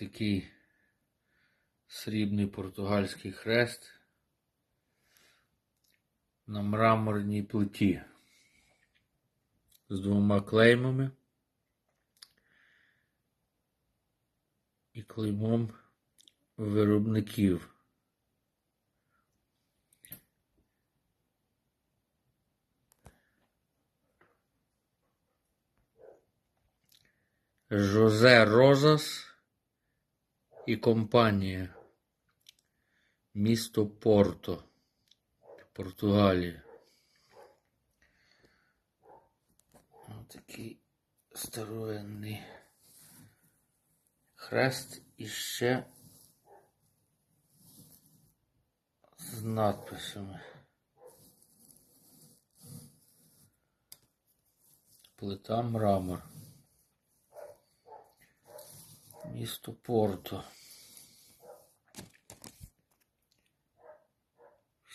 такий срібний португальський хрест на мраморній плиті з двома клеймами і клеймом виробників. Жозе Розас і компанія. Місто Порто, Португалія. Такий старовинний хрест і ще з надписами. Плита мрамор. Місто Порто.